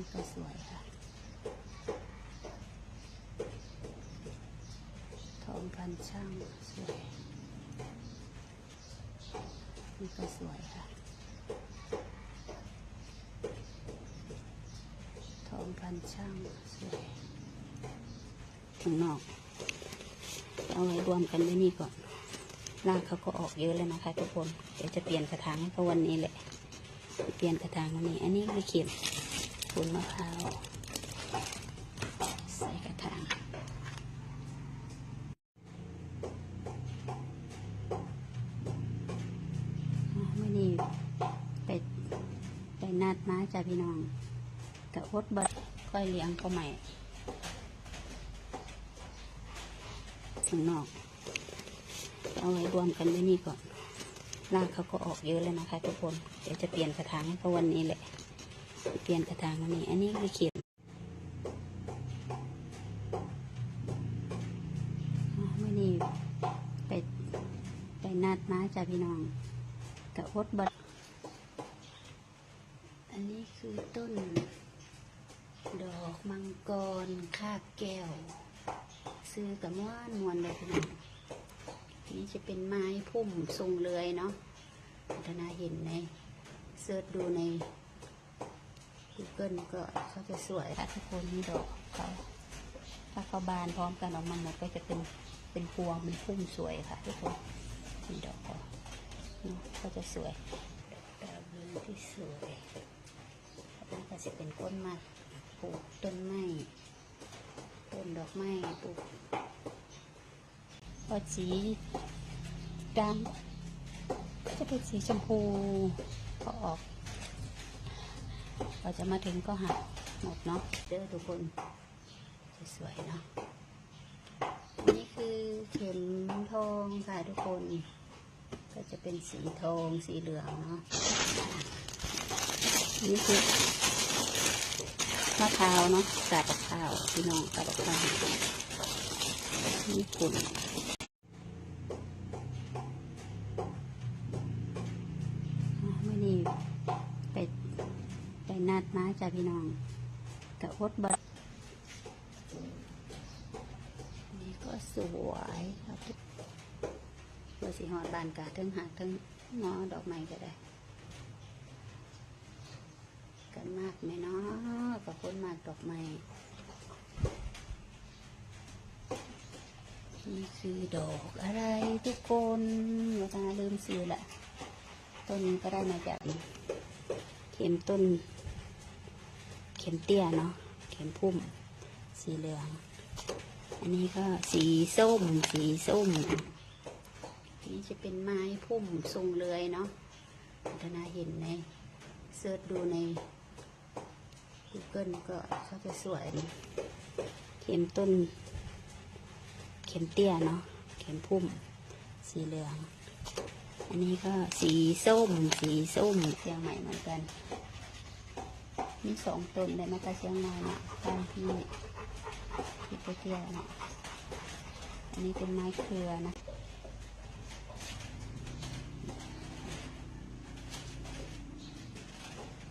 นี่ก็สวยค่ะ ทองพันช่างสวย นี่ก็สวยค่ะ ทองพันช่างสวยข้างนอก เอาไว้รวมกันไว้นี่ก่อนรากเขาก็ออกเยอะแล้วนะคะ ทุกคน เดี๋ยวจะเปลี่ยนกระถางให้เขาวันนี้แหละ เปลี่ยนกระถางวันนี้ อันนี้คือเข็ม ขุนมะพร้าวใส่กระถางมื่อนี้ไปไปนัดมาจ้าพี่น้องกะอดบัดค่อยเลี้ยงก็ใหม่ข้างนอก เอาไว้รวมกันไว้นี่ก่อนรากเขาก็ออกเยอะแล้วนะคะทุกคน เดี๋ยวจะเปลี่ยนกระถางให้เขาวันนี้แหละ เปลี่ยนกระถางวันนี้อันนี้คือเข็มมื่อนี้ไปไปนัดมาจ้าพี่น้องกะอดบัดอันนี้คือต้น ดอกมังกรคาบแก้ว ซื้อกับม้วนมวนเลยพี่น้องนี่จะเป็นไม้พุ่มทรงเรือยเนาะพัฒนาเห็นในเสิร์ชดูใน Google ก็เขาจะสวยค่ะทุกคนนี่ดอกเขาถ้าเขาบานพร้อมกันออกมาหมดก็จะเป็นเป็นพวงเป็นพุ่มสวยค่ะทุกคนนี่ดอกเขาเนาะก็จะสวยดาวเรืองที่สวยแล้วก็จะเป็นต้นไม้ปลูกต้นไม้ต้นดอกไม้ปลูกพอสีดำก็จะเป็นสีชมพูพอออก พอจะมาถึงก็หักหมดเนาะเด้อทุกคนสวยๆเนาะนี่คือเข็มทองค่ะทุกคน ก็จะเป็นสีทองสีเหลืองเนาะนี่คือมะพร้าวเนาะกาดมะพร้าวพี่น้องกาดมะพร้าวญี่ปุ่นี่ไปไปนัดมา จ้าพี่น้องกะอดบัดนี่ก็สวยครับเบอร์สีหอดบานกาทั้งหักทั้งงอดอกไม้ก็ได้ กันมากไหมเนาะกับคนมากดอกไม้นี่คือดอกอะไรทุกคนเวลาลืมซื้อละต้นก็ได้มาจากเข็มต้น ข็มเตี้ยเนาะเข็มพุ่ม สีเหลือง อันนี้ก็สีส้ม สีส้ม นี่จะเป็นไม้พุ่มทรงเรือยเนาะพัฒนาเห็นในเสิร์ชดูใน Google ก็เขาจะสวย เข็มต้น เข็มเตี้ยเนาะเข็มพุ่ม สีเหลือง อันนี้ก็สีส้ม สีส้มเชียงใหม่เหมือนกัน มีสองต้นเลยนะคะเชียงใหม่เนาะตามที่ที่ไปเที่ยวเนาะอันนี้เป็นไม้เครือนะ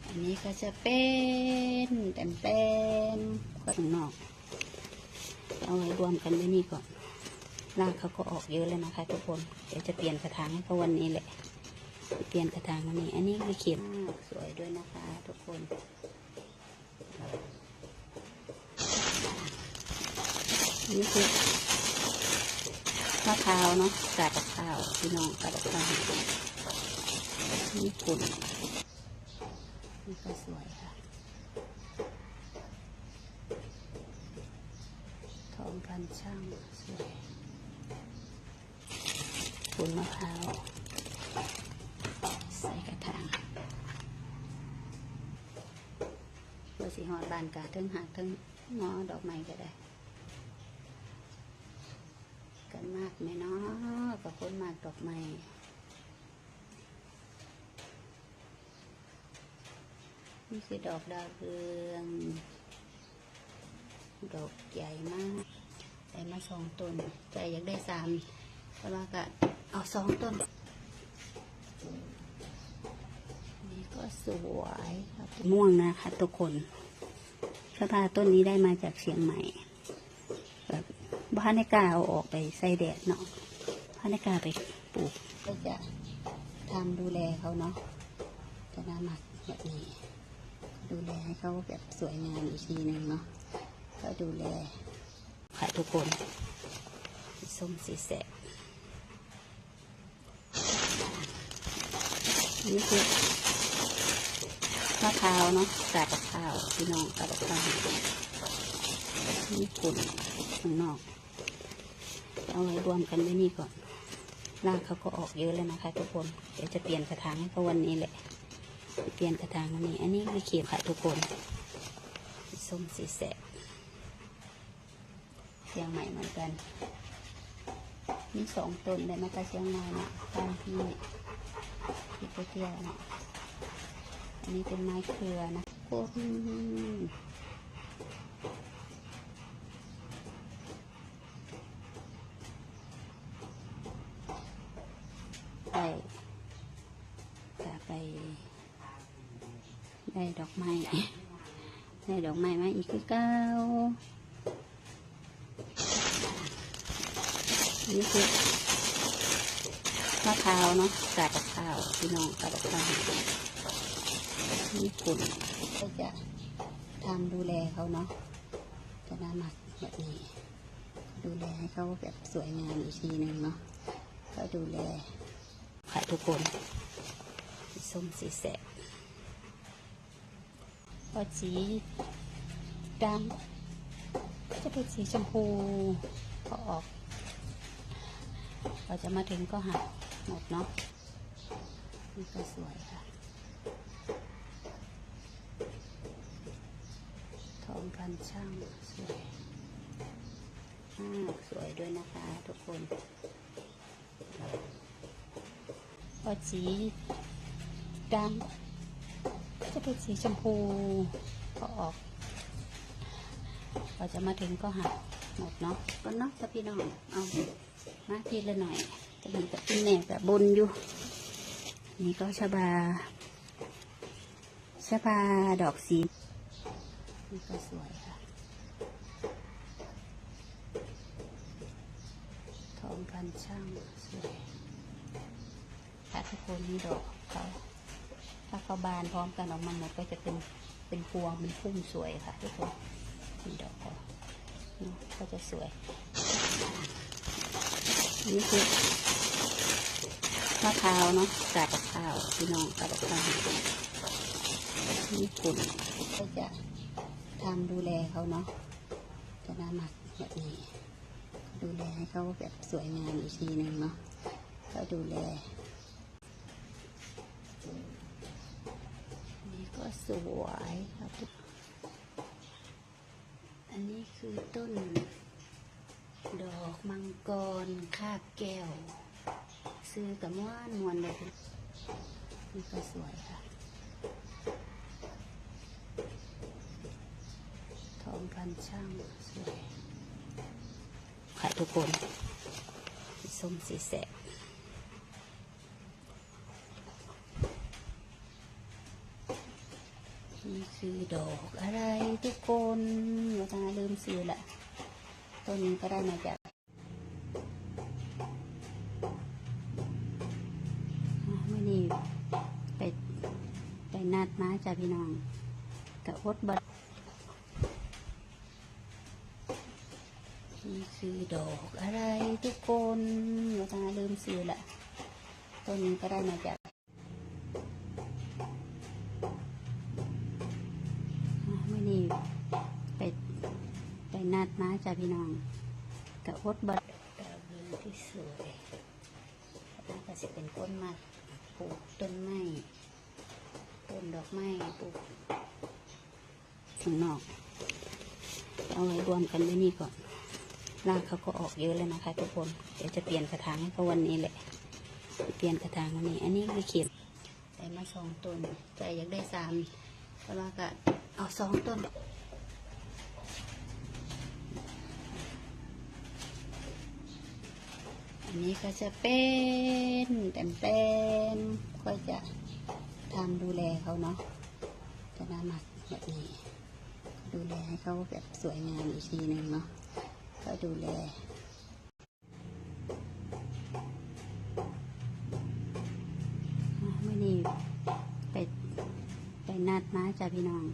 อันนี้ก็จะเป็นแตมเป็นข้างนอก เอาไว้รวมกันไว้นี่ก่อนรากเขาก็ออกเยอะแล้วนะคะทุกคน เดี๋ยวจะเปลี่ยนกระถางให้เขาวันนี้แหละ เปลี่ยนกระถางวันนี้อันนี้คือเข็มสวยด้วยนะคะ ทุกคนนี่คือมะพร้าวเนาะกาดมะพร้าวพี่น้องกาดมะพร้าวญี่ปุ่นนี่ก็สวยค่ะทองพันช่างสวยขุนมะพร้าว ใส่กระถางเบอร์ สีหอดบานกาทั้งหักทั้งงอดอกไม้ก็ได้กันมากไหมเนาะกับคนมากดอกไม้นี่คือดอกดาวเรือง ดอกใหญ่มากได้มาสองต้นใจอยากได้สามแต่ว่าก็เอาสองต้น นี่ก็สวยม่วงนะคะทุกคน สภาต้นนี้ได้มาจากเชียงใหม่ แบบบ้านในกาเอาออกไปใส่แดดเนาะบ้านในกาไปปลูก ก็จะทำดูแลเขาเนาะจะน่ามักแบบนี้ ดูแลให้เขาแบบสวยงามอีกทีหนึ่งเนาะก็ดูแลค่ะทุกคนส้มสีแสดนี่คือ มะพร้าวเนาะกาดมะพร้าวพี่น้องกาดมะพร้าวนี่ขุ่นข้างนอก เอาไว้รวมกันไว้นี่ก่อนรากเขาก็ออกเยอะแล้วนะคะ ทุกคนเดี๋ยวจะเปลี่ยนกระถางให้เขาวันนี้แหละ เปลี่ยนกระถางวันนี้ อันนี้คือเขียวค่ะทุกคนส้มสีแสดเชียงใหม่เหมือนกันมีสองต้นเลยนะคะเชียงใหม่นะตามที่ที่ไปเที่ยวเนาะ อันนี้เป็นไม้เครือนะโอ้ไปจะไป ได้ดอกไม้ได้ดอกไม้มาอีกคือเก้านี่คือมะพร้าวเนาะกาดมะพร้าวพี่น้องกาดมะพร้าว นี่ขุ่นก็จะทำดูแลเขาเนาะจะน่ามักแบบนี้ ดูแลให้เขาแบบสวยงามอีกทีหนึ่งเนาะก็ดูแลค่ะทุกคนส้มสีแสดพอสีดำก็จะเป็นสีชมพูพอออกพอจะมาถึงก็หักหมดเนาะนี่ก็สวยค่ะ ทองพันช่างสวยมากสวยด้วยนะคะทุกคนพอสีดำจะเป็นสีชมพูพอออกพอจะมาถึงก็หักหมดเนาะก็เนาะถ้าพี่น้องเอามาทีละหน่อยจะมีแต่เป็นแหนกแบบบนอยู่ นี่ก็ชบาชบาดอกสี นี่ก็สวยค่ะ ทองพันช่างสวยถ้าทุกคนมีดอกเขาถ้าเขาบานพร้อมกันออกมาหมดก็จะเป็นเป็นพวงเป็นพุ่มสวยค่ะทุกคนมีดอกเขาเนอะก็จะสวย นี่คือมะพร้าวเนาะกาดมะพร้าวพี่น้องกาดมะพร้าวนี่ขุ่นก็จะ ทำดูแลเขาเนาะจะน่ามักแบบนี้ ดูแลให้เขาแบบสวยงามอีกทีหนึ่งเนาะก็ดูแล นี่ก็สวยครับ อันนี้คือต้น ดอกมังกรคาบแก้ว ซื้อกับม่วนมวนเลยนี่ก็สวยค่ะ ทองพันช่างสวยค่ะทุกคนส้มสีแสดนี่คือดอกอะไรทุกคนเวลาลืมซื้อละต้นนี้ก็ได้มาจากอะมื่อนี้ไปไปนัดมาจากพี่น้องกับอดบัต นี่คือดอกอะไรทุกคนเวลาลืมซื้อละต้นนี้ก็ได้มาจากอะมื่อนี้ไปไปนัดมาจากพี่น้องกับอดบัตดาวเรืองที่สวยแล้วก็จะเป็นต้นมาปลูกต้นไม้ต้นดอกไม้ปลูกข้างนอก เอาไว้รวมกันไว้นี่ก่อน รากเขาก็ออกเยอะแล้วนะคะ ทุกคน เดี๋ยวจะเปลี่ยนกระถางให้เขาวันนี้แหละ เปลี่ยนกระถางวันนี้ อันนี้คือเขียนใส่มาสองต้นใจอยากได้สามเพราะว่าก็เอาสองต้นอันนี้ก็จะเป็นแต้มแต้มๆค่อยจะทำดูแลเขาเนาะจะน่ามักแบบนี้ ดูแลให้เขาแบบสวยงามอีกทีหนึ่งเนาะ ก็ดูแลไม่นี่ไปไปนัดมาจ้ะพี่น้อง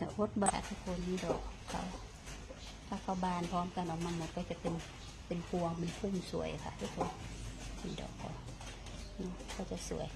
กับอดบาทุกคนนี่ดอกเขาถ้าเขาบานพร้อมกันออกมาหมดก็จะเป็นเป็นพวงเป็นพุ่มสวยค่ะทุกคนนี่ดอกเขาก็จะสวย